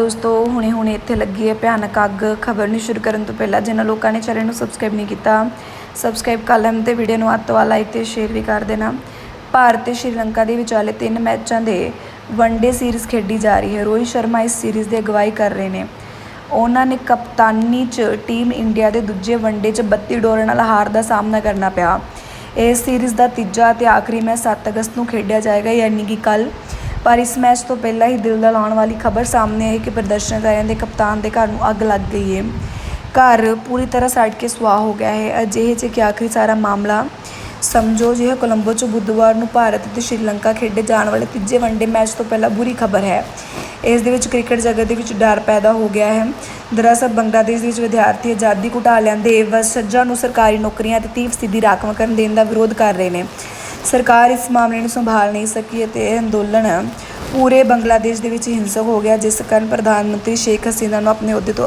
ਦੋਸਤੋ, ਹੁਣੇ ਹੁਣੇ ਇੱਥੇ ਲੱਗੀ ਹੈ ਭਿਆਨਕ ਅੱਗ। ਖਬਰ ਨੂੰ ਸ਼ੁਰੂ ਕਰਨ ਤੋਂ ਪਹਿਲਾਂ ਜਿਨ੍ਹਾਂ ਲੋਕਾਂ ਨੇ ਚੈਨਲ ਨੂੰ ਸਬਸਕ੍ਰਾਈਬ ਨਹੀਂ ਕੀਤਾ ਸਬਸਕ੍ਰਾਈਬ ਕਰ ਲੈਣ ਤੇ ਵੀਡੀਓ ਨੂੰ ਅੱਤ ਤੋਂ ਲਾਈਕ ਤੇ ਸ਼ੇਅਰ ਵੀ ਕਰ ਦੇਣਾ। ਭਾਰਤ ਤੇ ਸ਼੍ਰੀਲੰਕਾ ਦੇ ਵਿਚਾਲੇ ਤਿੰਨ ਮੈਚਾਂ ਦੇ ਵਨਡੇ ਸੀਰੀਜ਼ ਖੇਡੀ ਜਾ ਰਹੀ ਹੈ। ਰੋਹਿਤ ਸ਼ਰਮਾ ਇਸ ਸੀਰੀਜ਼ ਦੀ ਅਗਵਾਈ ਕਰ ਰਹੇ ਨੇ। ਉਹਨਾਂ ਨੇ ਕਪਤਾਨੀ 'ਚ ਟੀਮ ਇੰਡੀਆ ਦੇ ਦੂਜੇ ਵਨਡੇ 'ਚ 32 ਡੋਰਾਂ ਨਾਲ ਹਾਰ ਦਾ ਸਾਹਮਣਾ ਕਰਨਾ ਪਿਆ। ਇਸ ਸੀਰੀਜ਼ ਦਾ ਤੀਜਾ ਤੇ ਆਖਰੀ ਮੈਚ 7 ਅਗਸਤ ਨੂੰ ਖੇਡਿਆ ਜਾਏਗਾ, ਯਾਨੀ ਕਿ ਕੱਲ੍ਹ। ਪਰ ਇਸ ਮੈਚ ਤੋਂ ਪਹਿਲਾਂ ਹੀ ਦਿਲ ਦਾ ਲਾਉਣ ਵਾਲੀ ਖਬਰ ਸਾਹਮਣੇ ਆਈ ਕਿ ਪ੍ਰਦਰਸ਼ਨਕਾਰੀਆਂ ਦੇ ਕਪਤਾਨ ਦੇ ਘਰ ਨੂੰ ਅੱਗ ਲੱਗ ਗਈ ਹੈ। ਘਰ ਪੂਰੀ ਤਰ੍ਹਾਂ ਸੜ ਕੇ ਸੁਆਹ ਹੋ ਗਿਆ ਹੈ। ਅਜਿਹੇ 'ਚ ਕਿ ਆਖਰੀ ਸਾਰਾ ਮਾਮਲਾ ਸਮਝੋ ਜਿਹ ਕੋਲੰਬੋ 'ਚ ਬੁੱਧਵਾਰ ਨੂੰ ਭਾਰਤ ਅਤੇ ਸ਼੍ਰੀਲੰਕਾ ਖੇਡੇ ਜਾਣ ਵਾਲੇ ਤੀਜੇ ਵਨਡੇ ਮੈਚ ਤੋਂ ਪਹਿਲਾਂ ਬੁਰੀ ਖਬਰ ਹੈ। ਇਸ ਦੇ ਵਿੱਚ ਕ੍ਰਿਕਟ ਜਗਤ ਦੇ ਵਿੱਚ ਡਰ ਪੈਦਾ ਹੋ ਗਿਆ ਹੈ। ਦਰਅਸਲ ਬੰਗਲਾਦੇਸ਼ ਦੇ ਵਿੱਚ ਵਿਦਿਆਰਥੀ ਆਜ਼ਾਦੀ ਘੁਟਾਲਿਆਂ ਦੇ ਵਸਜਾਂ ਨੂੰ ਸਰਕਾਰੀ ਨੌਕਰੀਆਂ ਤੇ 30 ਫੀਸਦੀ ਰਾਖਵਾਂਕਰਨ ਦੇਣ ਦਾ ਵਿਰੋਧ ਕਰ ਰਹੇ ਨੇ। ਸਰਕਾਰ ਇਸ ਮਾਮਲੇ ਨੂੰ ਸੰਭਾਲ ਨਹੀਂ ਸਕੀ ਅਤੇ ਇਹ ਅੰਦੋਲਨ ਪੂਰੇ ਬੰਗਲਾਦੇਸ਼ ਦੇ ਵਿੱਚ ਹਿੰਸਕ ਹੋ ਗਿਆ, ਜਿਸ ਕਾਰਨ ਪ੍ਰਧਾਨ ਮੰਤਰੀ ਸ਼ੇਖ ਹਸੀਨਾ ਨੂੰ ਆਪਣੇ ਅਹੁਦੇ ਤੋਂ